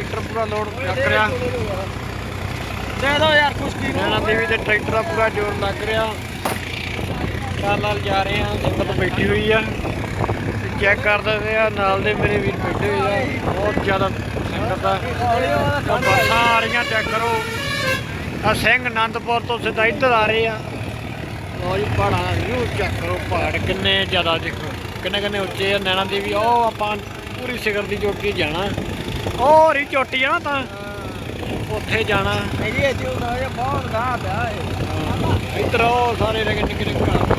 Tractor ਪੂਰਾ load ਚੱਕ ਰਿਹਾ। ਦੇ ਦੋ ਯਾਰ ਕੁਛ ਕੀ ਨੈਣਾ ਦੇਵੀ ਦੇ ਟਰੈਕਟਰ ਦਾ ਪੂਰਾ ਜ਼ੋਰ ਲੱਗ ਰਿਹਾ। ਨਾਲ ਨਾਲ ਜਾ ਰਹੇ ਆ ਸੰਗਤ ਬੈਠੀ ਹੋਈ ਆ। ਚੈੱਕ ਕਰਦੇ ਪਏ ਆ ਨਾਲ ਦੇ ਮੇਰੇ ਵੀਰ ਬੈਠੇ ਹੋਏ ਆ। ਬਹੁਤ ਜ਼ਿਆਦਾ ਸੰਗਤ ਆ। ਬੱਸਾਂ ਆ ਰਹੀਆਂ ਚੈੱਕ ਕਰੋ। ਆ ਸਿੰਘ ਆਨੰਦਪੁਰ ਤੋਂ ਸਿੱਧਾ ਇੱਧਰ ਆ ਰਹੇ ਆ। ਲੋ ਜੀ ਪਹਾੜਾਂ ਵਿਊ ਚੈੱਕ ਕਰੋ ਪਹਾੜ ਕਿੰਨੇ ਜ਼ਿਆਦਾ ਦੇਖੋ। ਕਿੰਨੇ ਕਿੰਨੇ ਉੱਚੇ ਆ ਨੈਣਾ ਦੇਵੀ। ਉਹ ਆਪਾਂ ਪੂਰੀ ਸਿਖਰ ਦੀ ਚੋਟੀ ਜਾਣਾ। ਉਹ ਰੀ ਚੋਟੀ ਆ ਨਾ ਤਾਂ। ਉੱਥੇ ਜਾਣਾ। ਮੇਰੀ ਇਹ ਜੋ ਨਾ ਇਹ ਬਹੁਤ ਗਾਹ ਪਿਆ ਏ ਇੱਧਰ ਉਹ ਸਾਰੇ ਰਹਿ ਗਏ ਨਿੱਕੇ ਨਿੱਕੇ ਘਰ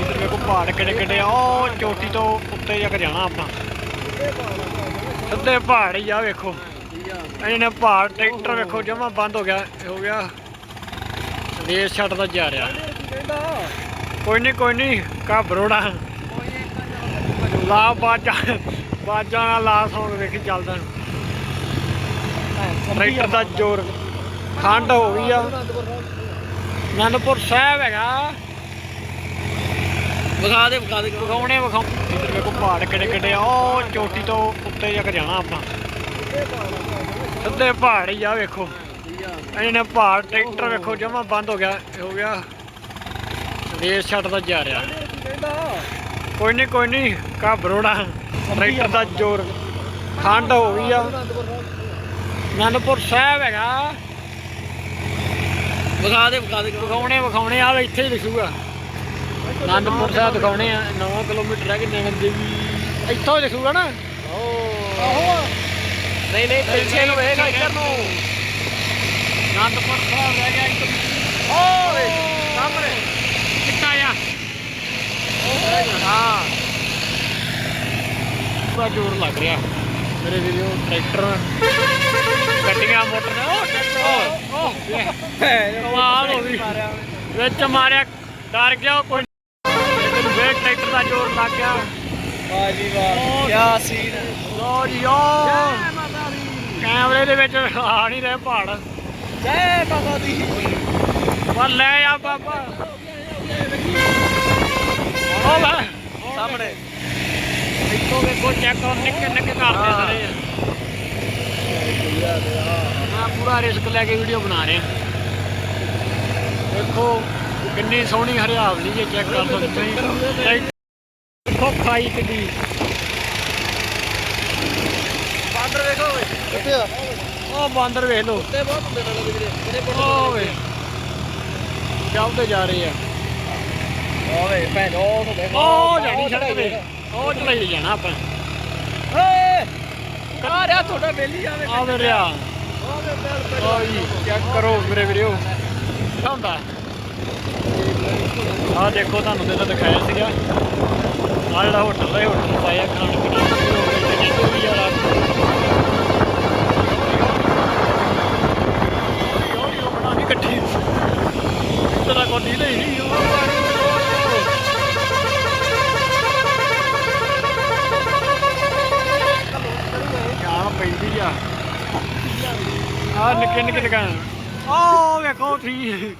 ਇੱਧਰ ਵੇਖੋ ਪਹਾੜ ਕਿਹੜੇ ਕਿਹੜੇ ਆ। ਉਹ ਚੋਟੀ ਤੋਂ ਉੱਤੇ ਜਾ ਕੇ ਜਾਣਾ ਆਪਾਂ। ਸਿੱਧੇ ਪਹਾੜ ਹੀ ਆ ਵੇਖੋ। ਇਹਨੇ ਪਹਾੜ ਟਰੈਕਟਰ ਵੇਖੋ ਜਮਾ ਬੰਦ ਹੋ ਗਿਆ ਇਹ ਹੋ ਗਿਆ। ਰੇਸ ਛੱਡਦਾ ਜਾ ਰਿਹਾ। ਕਹਿੰਦਾ ਕੋਈ ਨਹੀਂ ਕੋਈ ਨਹੀਂ ਕਾ ਲਾ ਬਾਜਾ ਬਾਜਾ ਨਾਲ ਲਾ ਸੌਂਗ ਵੇਖੀ ਚੱਲਦਾ। ਟਰੈਕਟਰ ਦਾ ਜ਼ੋਰ। ਖੰਡ ਹੋ ਗਈ ਆ। ਅਨੰਦਪੁਰ ਸਾਹਿਬ ਹੈਗਾ। ਵਿਖਾ ਦੇ ਵਿਖਾ ਦੇ, ਵਿਖਾਉਣੇ, ਵਿਖਾਉ। ਇੱਧਰ ਵੇਖੋ ਪਹਾੜ ਕਿੱਡੇ ਕਿੱਡੇ ਆ। ਉਹ ਚੋਟੀ ਤੋਂ ਉੱਤੇ ਜਾ ਕੇ ਜਾਣਾ ਆਪਾਂ। ਸਿੱਧੇ ਪਹਾੜ ਹੀ ਆ, ਵੇਖੋ। ਇਹਨੇ ਪਹਾੜ, ਟਰੈਕਟਰ ਵੇਖੋ, ਜਮਾ ਬੰਦ ਹੋ ਗਿਆ ਹੋ ਗਿਆ। ਰੇਸ ਛੱਡਦਾ ਜਾ ਰਿਹਾ। ਕੋਈ ਨਹੀਂ ਕੋਈ ਨਹੀਂ ਕਾ ਬਰੋੜਾ ਟਰੈਕਟਰ ਦਾ ਜ਼ੋਰ। ਠੰਡ ਹੋ ਗਈ ਆ। ਅਨੰਦਪੁਰ ਸਾਹਿਬ ਹੈਗਾ। ਵਿਖਾ ਦੇ ਵਿਖਾ ਦੇ ਵਿਖਾਉਣੇ ਵਿਖਾਉਣੇ ਆ ਇੱਥੇ ਹੀ ਲਿਖੂਗਾ ਅਨੰਦਪੁਰ ਸਾਹਿਬ ਦਿਖਾਉਣੇ ਆ 9 ਕਿਲੋਮੀਟਰ ਹੈ ਕਿ ਨਗਰ ਦੇਵੀ। ਇੱਥੋਂ ਲਿਖੂਗਾ ਨਾ। ਆਹੋ ਨਹੀਂ ਨਹੀਂ ਪਿੱਛੇ ਨੂੰ ਵੇਖ ਇੱਧਰ ਨੂੰ। ਅਨੰਦਪੁਰ ਸਾਹਿਬ ਰਹਿ ਗਿਆ ਇੱਧਰ ਓਏ ਸਾਹਮਣੇ ਕਿੱਟਾ ਆ ਹਾਂ ਪੂਰਾ ਜ਼ੋਰ ਲੱਗ ਰਿਹਾ ਮੇਰੇ ਵੀਰੋ ਟਰੈਕਟਰ ਗੱਡੀਆਂ ਮੋਟਰ ਉਹ ਉਹ ਕਮਾਲ ਹੋ ਗਈ ਵਿੱਚ ਮਾਰਿਆ ਡਰ ਗਿਆ ਕੋਈ। ਫੇਰ ਟਰੈਕਟਰ ਦਾ ਜ਼ੋਰ ਲੱਗ ਗਿਆ ਵਾਹ ਜੀ ਵਾਹ ਕੀ ਸੀਨ ਲੋ ਜੀ ਓ ਕੈਮਰੇ ਦੇ ਵਿੱਚ ਆ ਨਹੀਂ ਰਹੇ ਪਹਾੜ ਜੈ ਬਾਬਾ ਦੀ ਪਰ ਲੈ ਆ ਬਾਬਾ ਲੈ ਸਾਹਮਣੇ ਇੱਥੋਂ ਵੇਖੋ ਚੈੱਕ ਕਰੋ ਨਿੱਕੇ ਨਿੱਕੇ ਘਰ ਦੇ ਸਾਰੇ। ਮੈਂ ਪੂਰਾ ਰਿਸਕ ਲੈ ਕੇ ਵੀਡੀਓ ਬਣਾ ਰਿਹਾ। ਦੇਖੋ ਕਿੰਨੀ ਸੋਹਣੀ ਹਰਿਆਵਲੀ ਜੇ ਚੈੱਕ ਕਰ ਲਓ ਤੁਸੀਂ। ਦੇਖੋ ਖਾਈ ਕਿੱਡੀ। ਬਾਂਦਰ ਵੇਖੋ ਓਏ। ਕਿੱਥੇ ਆ? ਉਹ ਬਾਂਦਰ ਵੇਖ ਲਓ। ਬਹੁਤ ਹੁੰਦੇ ਵੀਰੇ ਮੇਰੇ ਜਾ ਰਹੇ ਆ। ਓਏ ਭੈਣ ਉਹ ਦੇਖੋ। ਉਹ ਜਾਣੀ ਸੜਕ ਤੇ ਉਹ ਚਲਾਈ ਜਾਣਾ ਆਪਾਂ ਓਏ ਆ ਰਿਹਾ ਤੁਹਾਡਾ ਬੇਲੀ ਆਵੇ ਆ ਵੇ ਰਿਆ ਓਏ ਜੀ ਚੈੱਕ ਕਰੋ ਮੇਰੇ ਵੀਰੋ ਹੁੰਦਾ ਆ ਦੇਖੋ ਤੁਹਾਨੂੰ ਤੇ ਦਿਖਾਇਆ ਸੀਗਾ ਆ ਜਿਹੜਾ ਹੋਟਲ ਹੈ ਹੋਟਲ ਪਾਇਆ ਖਾਣ ਪੀਣ ਦਾ ਜਿੱਥੇ ਵੀ ਯਾਰ ਇਕੱਠੀ ਤੇਰਾ ਕੋਈ ਨਹੀਂ ਨਹੀਂ ਆ ਨਿੱਕੇ ਨਿੱਕੇ ਦੁਕਾਨ। ਆ ਵੇਖੋ ਠੀਕ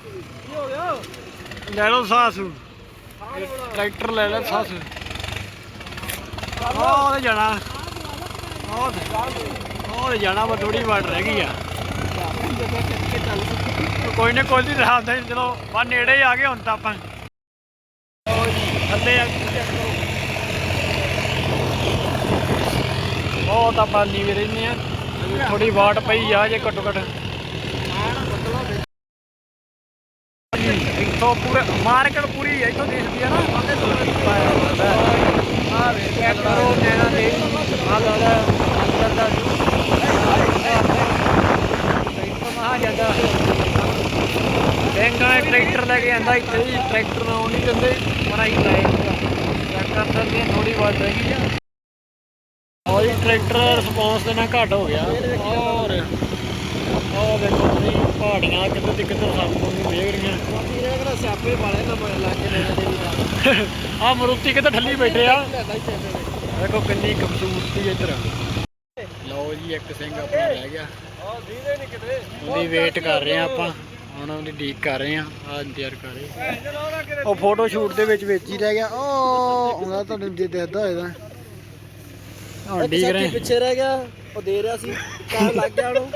ਕੀ ਲੈ ਲਓ ਸਾਸ। ਟਰੈਕਟਰ ਲੈ ਲੈ ਸਾਸ। ਉਹ ਤੇ ਜਾਣਾ। ਉਹ ਤੇ ਜਾਣਾ ਵਾ ਥੋੜੀ ਵਾਟ ਰਹਿ ਗਈ ਆ। ਕੋਈ ਨਾ, ਕੋਈ ਨਹੀਂ ਰਾਤ ਦਾ ਚਲੋ ਬਾ ਨੇੜੇ ਆ ਗਏ ਹੁਣ ਤਾਂ ਆਪਾਂ। ਥੱਲੇ ਆ ਬਹੁਤ ਆਪਾਂ ਨੀਵੇਂ ਰਹਿੰਦੇ ਆ ਥੋੜੀ ਵਾਟ ਪਈ ਆ ਜੇ ਘੱਟੋ ਘੱਟ। ਇੱਥੋਂ ਪੂਰੇ ਮਾਰਕੀਟ ਪੂਰੀ ਇੱਥੋਂ ਦਿਖਦੀ ਆ ਨਾ। ਆ ਵੇ ਕਰੋ ਨੈਣਾ ਦੇ ਆ ਲਾਲਾ ਅੰਦਰ ਦਾ ਟਰੈਕਟਰ ਜਾਂਦਾ ਬੈਂਕਾਂ ਟਰੈਕਟਰ ਲੈ ਕੇ ਆਂਦਾ ਇੱਥੇ ਟਰੈਕਟਰ ਨਾ ਨਹੀਂ ਦਿੰਦੇ ਪਰ ਅਸੀਂ ਲੈ ਚੈੱਕ ਥੋੜੀ ਵਾਟ ਰਹਿ ਗਈ ਆ। ਟਰੈਕਟਰ ਰਿਸਪੌਂਸ ਦੇ ਘੱਟ ਹੋ ਗਿਆ। ਔਰ ਉਹ ਦੇਖੋ ਤੁਸੀਂ ਪਹਾੜੀਆਂ ਕਿੱਧਰ ਦੀ ਕਿੱਧਰ ਸਾਨੂੰ ਨੂੰ ਵੇਖ ਰਹੀਆਂ। ਵੀਰੇ ਕਿਹੜਾ ਸਿਆਪੇ ਵਾਲੇ ਨਾ ਬੜੇ ਲਾ ਕੇ ਆ ਮਰੂਤੀ ਕਿਤੇ ਠੱਲੀ ਬੈਠੇ ਆ? ਦੇਖੋ ਕਿੰਨੀ ਖੂਬਸੂਰਤੀ ਇੱਧਰ। ਲਓ ਜੀ, ਇੱਕ ਸਿੰਘ ਆਪਣਾ ਰਹਿ ਗਿਆ। ਉਹਦੀ ਵੇਟ ਕਰ ਰਹੇ ਆ ਆਪਾਂ। ਹੁਣ ਉਹਦੀ ਡੀਕ ਕਰ ਰਹੇ ਆ ਆ ਇੰਤਜ਼ਾਰ ਕਰ ਰਹੇ। ਉਹ ਫੋਟੋ ਸ਼ੂਟ ਦੇ ਵਿੱਚ ਵਿੱਚ ਹੀ ਰਹਿ ਗਿਆ। ਉਹ ਆਉਂਦਾ ਤੁਹਾਨੂੰ ਜੇ ਦਿਖਦਾ ਹੋਏਗਾ। ਹੁਣ ਡੀਕ ਰਹੇ। ਪਿੱਛੇ ਰਹਿ ਗਿਆ ਉਹ ਦੇ ਰਿਹਾ ਸੀ। ਕਹਿ ਲੱਗ ਗਿਆ ਉਹਨੂੰ।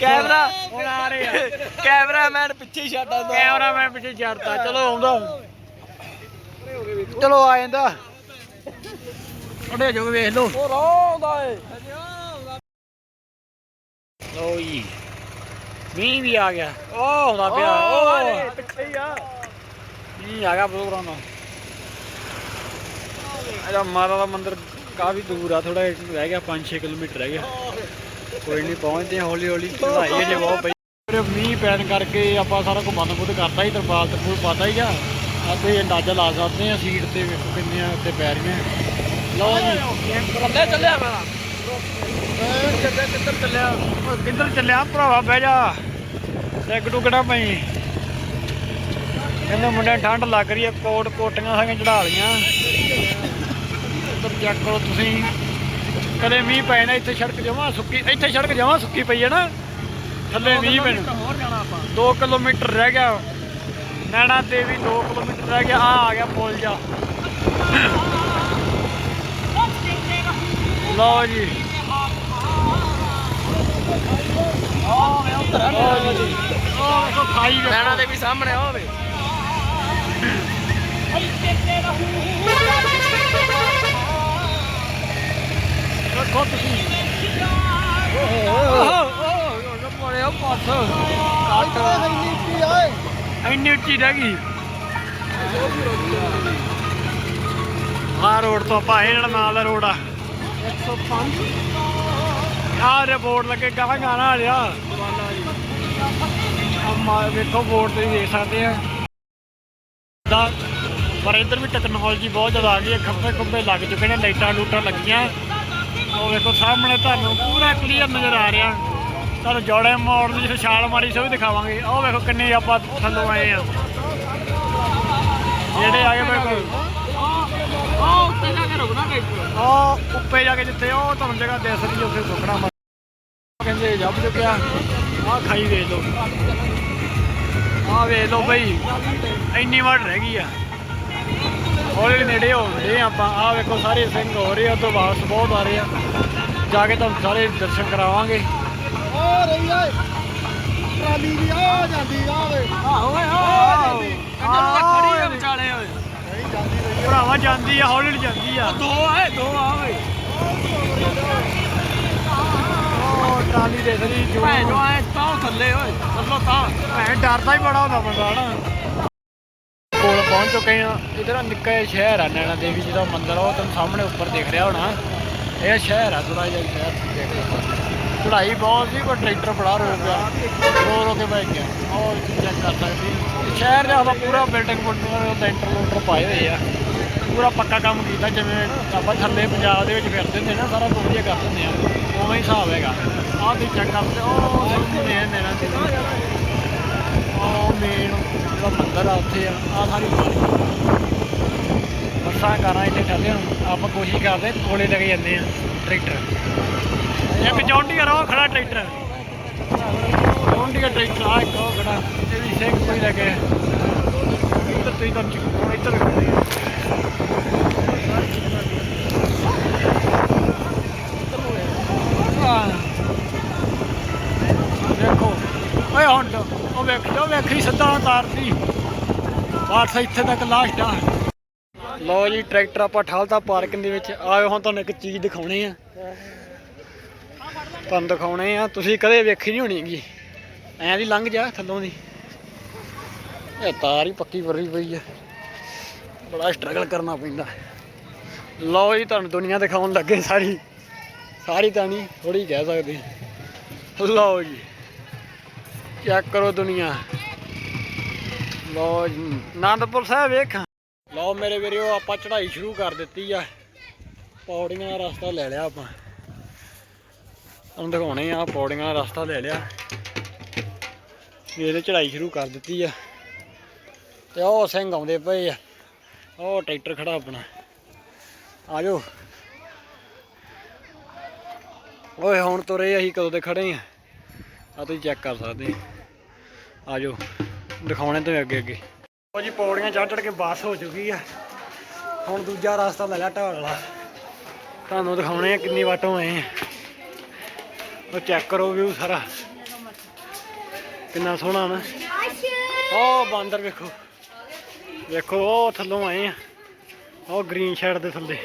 ਕੈਮਰਾ ਹੁਣ ਆ ਰਹੇ ਆ। ਕੈਮਰਾਮੈਨ ਪਿੱਛੇ ਹੀ ਛੱਡ ਆਉਂਦਾ ਕੈਮਰਾ ਮੈਂ ਪਿੱਛੇ ਛੱਡਤਾ ਚਲੋ ਆਉਂਦਾ ਚਲੋ ਆ ਜਾਂਦਾ। ਉਹਦੇ ਜੋ ਵੇਖ ਲਓ। ਉਹ ਰੋਂਦਾ ਏ। ਲਓ ਜੀ। ਮੀਂਹ ਵੀ ਆ ਗਿਆ। ਉਹ ਆਉਂਦਾ ਪਿਆ। ਉਹ ਪਿੱਛੇ ਹੀ ਆ। ਮੀਂਹ ਆ ਗਿਆ ਪ੍ਰੋਗਰਾਮ ਦਾ ਇਹਦਾ ਮਾਤਾ ਦਾ ਮੰਦਿਰ ਕਾਫੀ ਦੂਰ ਆ ਥੋੜਾ ਰਹਿ ਗਿਆ 5-6 ਕਿਲੋਮੀਟਰ ਰਹਿ ਗਿਆ। ਕੋਈ ਨਹੀਂ ਪਹੁੰਚਦੇ ਹਾਂ ਹੌਲੀ ਹੌਲੀ। ਚੜਾਈ ਅਜੇ ਬਹੁਤ ਪਈ। ਫਿਰ ਮੀਂਹ ਪੈਣ ਕਰਕੇ ਆਪਾਂ ਸਾਰਾ ਕੁਝ ਬੰਦ ਬੁੱਧ ਕਰਤਾ ਸੀ ਤਰਪਾਲ ਤਰਪੂਲ ਪਤਾ ਹੀ ਆ। ਆ ਤੁਸੀਂ ਅੰਦਾਜ਼ਾ ਲਾ ਸਕਦੇ ਆ ਸੀਟ ਤੇ ਵੇਖੋ ਕਿੰਨੀਆਂ ਉੱਤੇ ਪੈ ਰਹੀਆਂ। ਲਓ ਜੀ। ਥੱਲੇ ਚੱਲਿਆ ਮੈਂ। ਕਿੱਧਰ ਕਿੱਧਰ ਚੱਲਿਆ? ਕਿੱਧਰ ਚੱਲਿਆ? ਭਰਾਵਾ ਬਹਿ ਜਾ। ਇੱਕ ਟੁਕੜਾ ਪਈ। ਕਹਿੰਦੇ ਮੁੰਡੇ ਨੂੰ ਠੰਡ ਲੱਗ ਰਹੀ ਹੈ ਕੋਟ ਕੋਟੀਆਂ ਸਾਰੀਆਂ ਚੜਾ ਲੀਆਂ ਇੱਧਰ ਚੈੱਕ ਕਰੋ ਤੁਸੀਂ। ਕਦੇ ਮੀਂਹ ਪੈ ਨਾ ਇੱਥੇ ਸੜਕ ਜਮਾ ਸੁੱਕੀ ਇੱਥੇ ਸੜਕ ਜਮਾ ਸੁੱਕੀ ਪਈ ਹੈ ਨਾ। ਥੱਲੇ ਮੀਂਹ ਪੈਣ। ਹੋਰ ਜਾਣਾ ਆਪਾਂ। 2 ਕਿਲੋਮੀਟਰ ਰਹਿ ਗਿਆ। ਨੈਣਾ ਦੇਵੀ 2 ਕਿਲੋਮੀਟਰ ਰਹਿ ਗਿਆ। ਆ ਆ ਗਿਆ ਪੁਲ ਜਾ ਲਓ ਜੀ। ਆਹ ਵੇ ਉੱਧਰ ਲਓ ਜੀ। ਉਹ ਵੇਖੋ ਖਾਈ ਨੈਣਾ ਦੇ ਵੀ ਸਾਹਮਣੇ ਹੋਵੇ ਤੁਸੀਂ ਇੰਨੀ ਉੱਚੀ ਰਹਿ ਗਈ। ਆ ਰੋਡ ਤੋਂ ਆਪਾਂ ਇਹ ਜਿਹੜਾ ਨਾਲ ਦਾ ਰੋਡ ਆ। 105 ਆਹ ਰੇ ਬੋਰਡ ਲੱਗੇ ਗਾਣਾ ਗਾਣਾ ਆ ਰਿਹਾ। ਆ ਵੇਖੋ ਬੋਰਡ ਤੇ ਦੇਖ ਸਕਦੇ ਆ। ਦਾ ਪਰ ਇੱਧਰ ਵੀ ਟੈਕਨੋਲੋਜੀ ਬਹੁਤ ਜ਼ਿਆਦਾ ਆ ਗਈ ਹੈ। ਖੰਭੇ ਖੰਭੇ ਲੱਗ ਚੁੱਕੇ ਨੇ ਲਾਈਟਾਂ ਲੂਟਾਂ ਲੱਗੀਆਂ। ਉਹ ਵੇਖੋ ਸਾਹਮਣੇ ਤੁਹਾਨੂੰ ਪੂਰਾ ਕਲੀਅਰ ਨਜ਼ਰ ਆ ਰਿਹਾ। ਤੁਹਾਨੂੰ ਜੋੜੇ ਮੋੜ ਦੀ ਛਾਲ ਮਾਰੀ ਸੀ ਵੀ ਦਿਖਾਵਾਂਗੇ। ਉਹ ਵੇਖੋ ਕਿੰਨੇ ਆਪਾਂ ਥੱਲੋਂ ਆਏ ਆ। ਜਿਹੜੇ ਆਏ ਵੇਖੋ ਉਹ ਉੱਤੇ ਜਾ ਕੇ ਰੁਕਣਾ ਟਰੈਕਟਰ ਉਹ ਉੱਪੇ ਜਾ ਕੇ ਜਿੱਥੇ ਉਹ ਤੁਹਾਨੂੰ ਜਗ੍ਹਾ ਦਿਸ ਰਹੀ ਉੱਥੇ ਰੁਕਣਾ। ਕਹਿੰਦੇ ਜੱਬ ਚੁੱਕਿਆ। ਆਹ ਖਾਈ ਵੇਖ ਲਓ। ਆਹ ਵੇਖ ਲਓ ਬਈ ਇੰਨੀ ਵਾਰ ਰਹਿ ਗਈ ਆ। ਹੌਲੀ ਨੇੜੇ ਹੋ ਗਏ ਆਪਾਂ। ਆਹ ਵੇਖੋ ਸਾਰੇ ਸਿੰਘ ਹੋ ਰਹੇ ਆ ਤੋਂ ਵਾਪਸ ਬਹੁਤ ਆ ਰਹੇ ਆ। ਜਾ ਕੇ ਤੁਹਾਨੂੰ ਸਾਰੇ ਦਰਸ਼ਨ ਕਰਾਵਾਂਗੇ। ਓ ਰਹੀ ਓਏ ਟਰਾਲੀ ਵੀ ਆ ਜਾਂਦੀ ਆ ਓਏ ਆਹੋ ਓਏ ਆਹੋ। ਖੜੀ ਆ ਵਿਚਾਲੇ ਓਏ। ਭਰਾਵਾ ਜਾਂਦੀ ਆ ਹੌਲੀ ਜਾਂਦੀ ਆ। ਦੋ ਆਏ ਦੋ ਆ ਓਏ। ਟਰਾਲੀ ਦੇ ਸਰੀ ਜੋ ਭੈਣ ਜੋ ਆਏ ਤਾਂ ਥੱਲੇ ਓਏ ਥੱਲੋਂ ਤਾਂ। ਭੈਣ ਡਰਦਾ ਹੀ ਬੜਾ ਹੁੰਦਾ ਬੰਦਾ ਨਾ ਕੋਲ ਪਹੁੰਚ ਚੁੱਕੇ ਆ ਇਧਰ ਨਿੱਕਾ ਜਿਹਾ ਸ਼ਹਿਰ ਆ ਨੈਣਾ ਦੇਵੀ ਜੀ ਦਾ ਮੰਦਿਰ, ਉਹ ਤੁਹਾਨੂੰ ਸਾਹਮਣੇ ਉੱਪਰ ਦਿਖ ਰਿਹਾ ਹੋਣਾ। ਇਹ ਸ਼ਹਿਰ ਆ ਥੋੜਾ ਜਿਹਾ ਸ਼ਹਿਰ ਤੁਸੀਂ ਦੇਖ ਰਹੇ ਚੜਾਈ ਬਹੁਤ ਸੀ, ਪਰ ਟਰੈਕਟਰ ਬੜਾ ਰੋ ਗਿਆ। ਰੋ ਰੋ ਕੇ ਬਹਿ ਗਿਆ। ਉਹ ਚੈੱਕ ਕਰ ਸਕਦੇ ਸ਼ਹਿਰ ਦੇ ਆਪਾਂ ਪੂਰਾ ਬਿਲਡਿੰਗ ਬੁਲਡਿੰਗ ਦਾ ਇੰਟਰਲੋਟਰ ਪਾਏ ਹੋਏ ਆ। ਪੂਰਾ ਪੱਕਾ ਕੰਮ ਕੀਤਾ, ਜਿਵੇਂ ਆਪਾਂ ਥੱਲੇ ਪੰਜਾਬ ਦੇ ਵਿੱਚ ਫਿਰਦੇ ਹੁੰਦੇ ਨਾ, ਸਾਰਾ ਕੁਝ ਵਧੀਆ ਕਰ ਦਿੰਦੇ ਆ। ਉਵੇਂ ਹੀ ਹਿਸਾਬ ਹੈਗਾ। ਆਹ ਤੁਸੀਂ ਚੈੱਕ ਕਰਦੇ ਉਹ ਸਾਹਮਣੇ ਨੈਣਾ ਦੇਵੀ। ਉਹ ਮੇਨ ਜਿਹੜਾ ਮੰਦਿਰ ਆ ਉੱਥੇ ਆ ਆ ਸਾਰੀ ਬੱਸਾਂ ਕਾਰਾਂ ਇੱਥੇ ਠੱਲੇ ਹੁਣ ਆਪਾਂ ਕੋਸ਼ਿਸ਼ ਕਰਦੇ ਕੋਲੇ ਲੈ ਕੇ ਜਾਂਦੇ ਆ ਟਰੈਕਟਰ। ਇੱਕ ਜੌਂਡੀਅਰ ਉਹ ਖੜਾ ਟਰੈਕਟਰ। ਜੌਂਡੀਅਰ ਟਰੈਕਟਰ ਆ ਇੱਕ ਉਹ ਖੜਾ ਇਹ ਵੀ ਸਿੰਘ ਕੋਈ ਲੈ ਕੇ ਇੱਧਰ ਤੁਸੀਂ ਤਾਂ ਚੁੱਕੋ ਇੱਧਰ ਖੜੇ ਆ। ਆਹ। ਦੇਖੋ ਓਏ ਹੁਣ ਤਾਂ ਉਹ ਵੇਖ ਲਓ ਵੇਖੀ ਬਸ ਇੱਥੇ ਤੱਕ ਲਾਸਟ ਆ ਲਓ ਜੀ, ਟਰੈਕਟਰ ਆਪਾਂ ਠਾਲਤਾ ਪਾਰਕਿੰਗ ਦੇ ਵਿੱਚ। ਆਇਓ, ਹੁਣ ਤੁਹਾਨੂੰ ਇੱਕ ਚੀਜ਼ ਦਿਖਾਉਣੀ ਆ। ਤੁਹਾਨੂੰ ਦਿਖਾਉਣੇ ਆ। ਤੁਸੀਂ ਕਦੇ ਵੇਖੀ ਨਹੀਂ ਹੋਣੀਗੀ ਐਂ ਦੀ ਲੰਘ ਜਾ ਥੱਲੋਂ ਦੀ। ਇਹ ਤਾਰ ਹੀ ਪੱਕੀ ਵਰੀ ਪਈ ਆ। ਬੜਾ ਸਟਰਗਲ ਕਰਨਾ ਪੈਂਦਾ। ਲਓ ਜੀ, ਤੁਹਾਨੂੰ ਦੁਨੀਆ ਦਿਖਾਉਣ ਲੱਗੇ ਸਾਰੀ। ਸਾਰੀ ਤਾਂ ਨਹੀਂ ਥੋੜੀ ਕਹਿ ਸਕਦੇ। ਲਓ ਜੀ ਚੈੱਕ ਕਰੋ ਦੁਨੀਆ। ਲਓ ਜੀ ਆਨੰਦਪੁਰ ਸਾਹਿਬ ਵੇਖ ਲਓ ਮੇਰੇ ਵੀਰੋ, ਆਪਾਂ ਚੜ੍ਹਾਈ ਸ਼ੁਰੂ ਕਰ ਦਿੱਤੀ ਆ। ਪੌੜੀਆਂ ਦਾ ਰਸਤਾ ਲੈ ਲਿਆ ਆਪਾਂ। ਤੁਹਾਨੂੰ ਦਿਖਾਉਣੇ ਆ, ਪੌੜੀਆਂ ਦਾ ਰਸਤਾ ਲੈ ਲਿਆ। ਇਹਦੇ ਚੜ੍ਹਾਈ ਸ਼ੁਰੂ ਕਰ ਦਿੱਤੀ ਆ। ਤੇ ਉਹ ਸਿੰਘ ਆਉਂਦੇ ਪਏ ਆ। ਉਹ ਟਰੈਕਟਰ ਖੜਾ ਆਪਣਾ। ਆ ਜਾਓ। ਓਏ, ਹੁਣ ਤੁਰੇ ਅਸੀਂ ਕਦੋਂ ਦੇ ਖੜੇ ਆ? ਆ ਤੁਸੀਂ ਚੈੱਕ ਕਰ ਸਕਦੇ ਆ ਜਾਓ। ਦਿਖਾਉਣੇ ਤੇ ਅੱਗੇ ਅੱਗੇ। ਉਹ ਜੀ, ਪੌੜੀਆਂ ਚੜ੍ਹ ਚੜ੍ਹ ਕੇ ਬੱਸ ਹੋ ਚੁੱਕੀ ਆ। ਹੁਣ ਦੂਜਾ ਰਸਤਾ ਲੈ ਲਿਆ ਢਾਲ ਵਾਲਾ। ਤੁਹਾਨੂੰ ਦਿਖਾਉਣੇ ਆ ਕਿੰਨੀ ਵਾਟੋਂ ਆਏ ਆ। ਉਹ ਚੈੱਕ ਕਰੋ ਵਿਊ ਸਾਰਾ ਕਿੰਨਾ ਸੋਹਣਾ ਨਾ। ਉਹ ਬਾਂਦਰ ਵੇਖੋ। ਵੇਖੋ, ਉਹ ਥੱਲੋਂ ਆਏ ਆ। ਉਹ ਗ੍ਰੀਨ ਸ਼ੈਡ ਦੇ ਥੱਲੇ।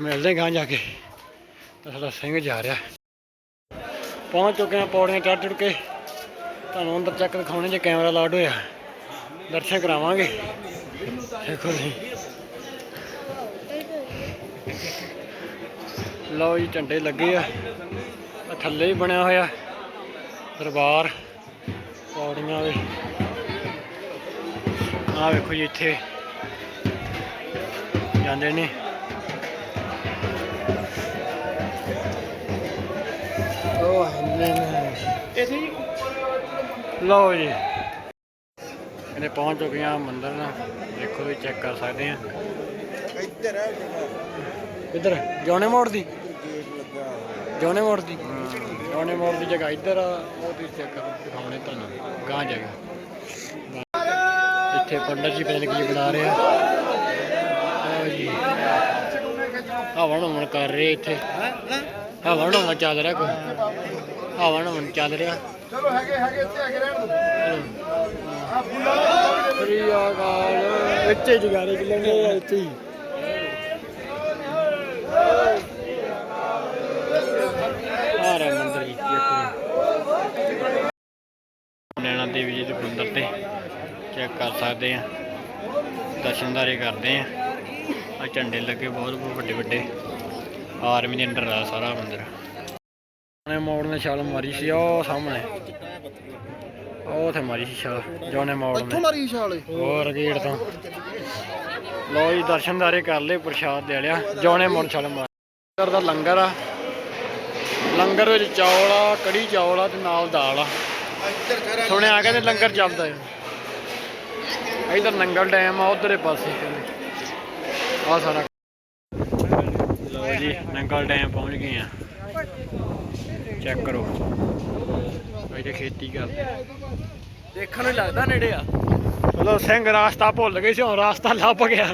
ਮਿਲਦੇ ਗਾਂ ਜਾ ਕੇ। ਤਾਂ ਸਾਡਾ ਸਿੰਘ ਜਾ ਰਿਹਾ। ਪਹੁੰਚ ਚੁੱਕੇ ਆ ਪੌੜੀਆਂ ਚੜ੍ਹ ਚੜ੍ਹ ਕੇ। ਤੁਹਾਨੂੰ ਅੰਦਰ ਚੱਕ ਦਿਖਾਉਣੇ ਜੇ ਕੈਮਰਾ ਲਾਡ ਹੋਇਆ। ਦਰਸ਼ਨ ਕਰਾਵਾਂਗੇ। ਦੇਖੋ ਜੀ। ਲਓ ਜੀ, ਝੰਡੇ ਲੱਗੇ ਆ। ਥੱਲੇ ਹੀ ਬਣਿਆ ਹੋਇਆ। ਦਰਬਾਰ। ਪੌੜੀਆਂ ਦੇ ਆ ਵੇਖੋ ਜੀ, ਇੱਥੇ ਜਾਂਦੇ ਨੇ। ਉਹ ਹੰਨੇ ਨੇ। ਜੀ ਲਓ ਜੀ। ਇਹਨੇ ਪਹੁੰਚ ਚੁੱਕੇ ਆ ਮੰਦਿਰ ਨਾਲ। ਦੇਖੋ ਵੀ ਚੈੱਕ ਕਰ ਸਕਦੇ ਆ ਇੱਧਰ ਹੈ ਕਿੱਧਰ ਜੋਨੇ ਮੋੜ ਦੀ? ਜੋਨੇ ਮੋੜ ਦੀ? ਜੋਨੇ ਮੋੜ ਦੀ ਜਗ੍ਹਾ ਇੱਧਰ ਆ ਉਹ ਤੁਸੀਂ ਚੈੱਕ ਕਰੋ ਦਿਖਾਉਣੇ ਤੁਹਾਨੂੰ। ਗਾਂ ਜਗ੍ਹਾ। ਇੱਥੇ ਪੰਡਤ ਜੀ ਪਤਾ ਕੀ ਬਣਾ ਰਹੇ ਆ। ਆਹ ਜੀ। ਹਵਨ ਹਵਨ ਕਰ ਰਹੇ ਇੱਥੇ। ਹਵਨ ਹਵਨ ਚੱਲ ਰਿਹਾ ਕੋਈ? ਹਵਨ ਹਵਨ ਚੱਲ ਰਿਹਾ। ਚਲੋ ਹੈਗੇ ਹੈਗੇ ਇੱਥੇ ਹੈਗੇ ਰਹਿਣ ਦੋ ਆ ਫੁੱਲਾਂ ਸ੍ਰੀ ਅਕਾਲ। ਇੱਥੇ ਜਗਾਰੇ ਚੱਲਣੇ ਆ। ਇੱਥੇ ਹੀ। ਆ ਰਿਹਾ ਮੰਦਰ ਜੀ ਦੇਖੋ ਨੈਣਾ ਦੇਵੀ ਜੀ ਦੇ ਮੰਦਰ ਤੇ ਚੈੱਕ ਕਰ ਸਕਦੇ ਆ। ਦਰਸ਼ਨਦਾਰੇ ਕਰਦੇ ਆ। ਆ ਝੰਡੇ ਲੱਗੇ ਬਹੁਤ ਬਹੁਤ ਵੱਡੇ ਵੱਡੇ ਆਰਮੀ ਦੇ ਅੰਡਰ ਆ ਸਾਰਾ ਮੰਦਰ। ਉਹਨੇ ਮੋੜ ਨੇ ਛਾਲ ਮਾਰੀ ਸੀ ਉਹ ਸਾਹਮਣੇ। ਉਹ ਤੇ ਮਾਰੀ ਸੀ ਛਾਲ ਜੋਨੇ ਮੋੜ ਨੇ। ਮਾਰੀ ਛਾਲੇ ਹੋਰ ਗੇਟ ਤੋਂ। ਲੋ ਜੀ ਦਰਸ਼ਨਦਾਰੇ ਕਰ ਲਏ ਪ੍ਰਸ਼ਾਦ ਦੇ ਲਿਆ ਜੋਨੇ ਮੋੜ ਛਾਲ ਮਾਰ। ਦਾ ਲੰਗਰ ਆ। ਲੰਗਰ ਵਿੱਚ ਚੌਲ ਆ ਕੜੀ ਚੌਲ ਆ ਤੇ ਨਾਲ ਦਾਲ ਆ। ਸੁਣਿਆ ਕਹਿੰਦੇ ਲੰਗਰ ਚੱਲਦਾ ਹੈ ਇਧਰ ਨੰਗਲ ਡੈਮ ਆ ਉਧਰੇ ਪਾਸੇ। ਆ ਸਾਰਾ। ਲਓ ਜੀ ਨੰਗਲ ਡੈਮ ਪਹੁੰਚ ਗਏ ਆ। ਚੈੱਕ ਕਰੋ। ਇੱਥੇ ਖੇਤੀ ਕਰਦੇ। ਆ। ਦੇਖਣ ਨੂੰ ਲੱਗਦਾ ਨੇੜੇ ਆ। ਚਲੋ ਸਿੰਘ ਰਾਸਤਾ ਭੁੱਲ ਗਏ ਸੀ ਹੁਣ ਰਾਸਤਾ ਲੱਭ ਗਿਆ।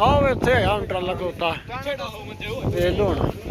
ਆਹ ਇੱਥੇ ਹੁਣ ਟਰਾਲਾ ਖੋਤਾ ਛੇੜਾ ਹੋ